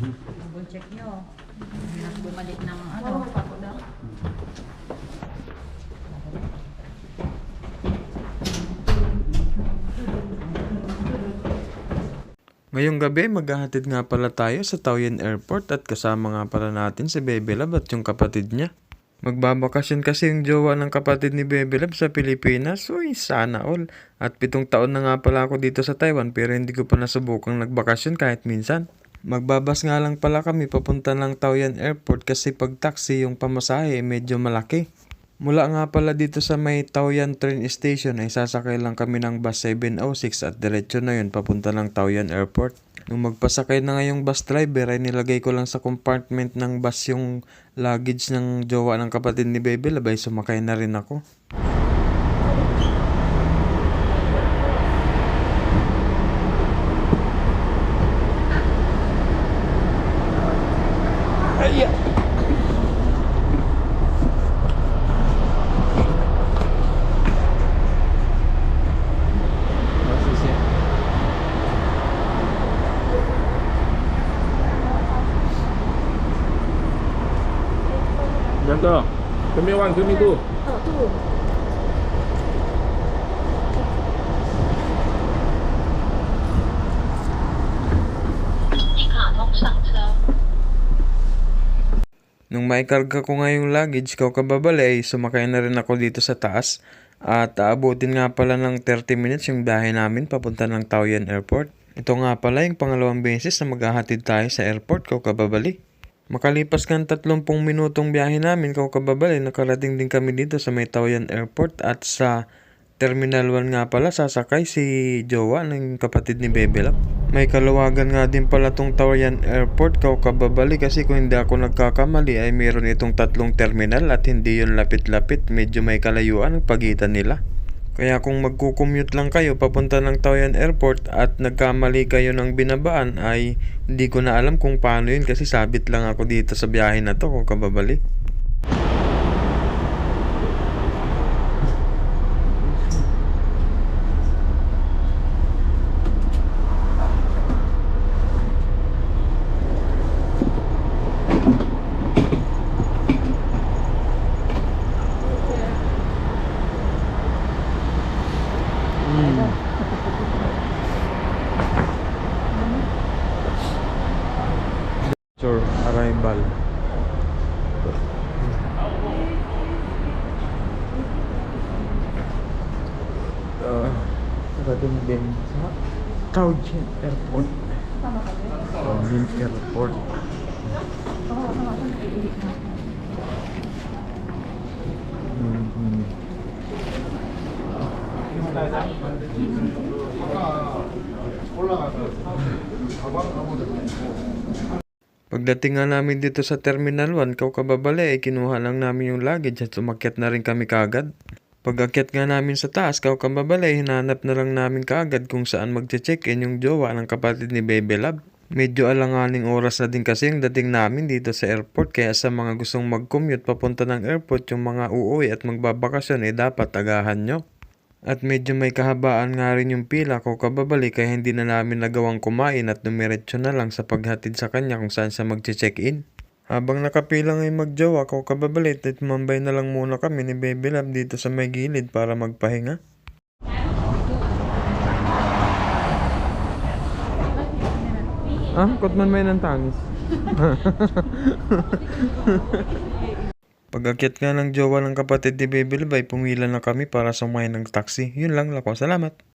Double check nyo. Hindi na bumalik ng ano. Ngayong gabi, maghahatid nga pala tayo sa Taoyuan Airport at kasama nga pala natin si Bebe Love at yung kapatid niya. Magbabakasyon kasi yung jowa ng kapatid ni Bebe Love sa Pilipinas. Uy, sana all. At pitong taon na nga pala ako dito sa Taiwan pero hindi ko pa nasubukang nagbakasyon kahit minsan. Magbabas nga lang pala kami papunta ng Taoyuan Airport kasi pag taxi yung pamasahe medyo malaki. Mula nga pala dito sa may Taoyuan train station ay sasakay lang kami ng bus 706 at diretso na yun papunta ng Taoyuan Airport. Nung magpasakay na nga yung bus driver ay nilagay ko lang sa compartment ng bus yung luggage ng jowa ng kapatid ni Bebe Labay sumakay na rin ako. Yang ke? Kami one, kami two. Nung may karga ko nga yung luggage ko kababali ay sumakay na rin ako dito sa taas at aabutin nga pala ng 30 minutes yung biyahe namin papunta ng Taoyuan Airport. Ito nga pala yung pangalawang beses na maghahatid tayo sa airport ko kababali. Makalipas ang 30 minutong biyahe namin ko kababali nakarating din kami dito sa may Taoyuan Airport at sa Terminal 1 nga pala sasakay si Jowa ng kapatid ni Bebelap. May kaluwagan nga din pala tong Taoyuan Airport kaw kababali kasi kung hindi ako nagkakamali ay meron itong tatlong terminal at hindi yun lapit-lapit medyo may kalayuan ang pagitan nila. Kaya kung magkukommute lang kayo papunta ng Taoyuan Airport at nagkamali kayo ng binabaan ay hindi ko na alam kung paano yun kasi sabit lang ako dito sa biyahe na to kung kababali. Sure, arrival. Uh, nakating din sa Taoyuan Airport. Taoyuan Airport. Mhm. Pagdating nga namin dito sa Terminal 1, kaw kababali, eh, kinuha lang namin yung luggage at umakyat na rin kami kagad. Pag-akyat nga namin sa taas, kaw kababali, hinanap na lang namin kagad kung saan magche-check-in yung jowa ng kapatid ni Bebe Lab. Medyo alanganing oras na din kasi yung dating namin dito sa airport kaya sa mga gustong mag-commute papunta ng airport yung mga uuwi at magbabakasyon eh dapat agahan nyo. At medyo may kahabaan nga rin yung pila ko kababalik kaya hindi na namin nagawang kumain at dumiretso na lang sa paghatid sa kanya kung saan siya magche-check-in. Habang nakapila ngayong magjowa ko kababalik at mambay na lang muna kami ni Baby Love dito sa may gilid para magpahinga. Ah, kutman may ng tangis. Pag-akyat nga ng jowa ng kapatid ni Love ay pumila na kami para sumakay ng taxi. Yun lang, lako. Salamat.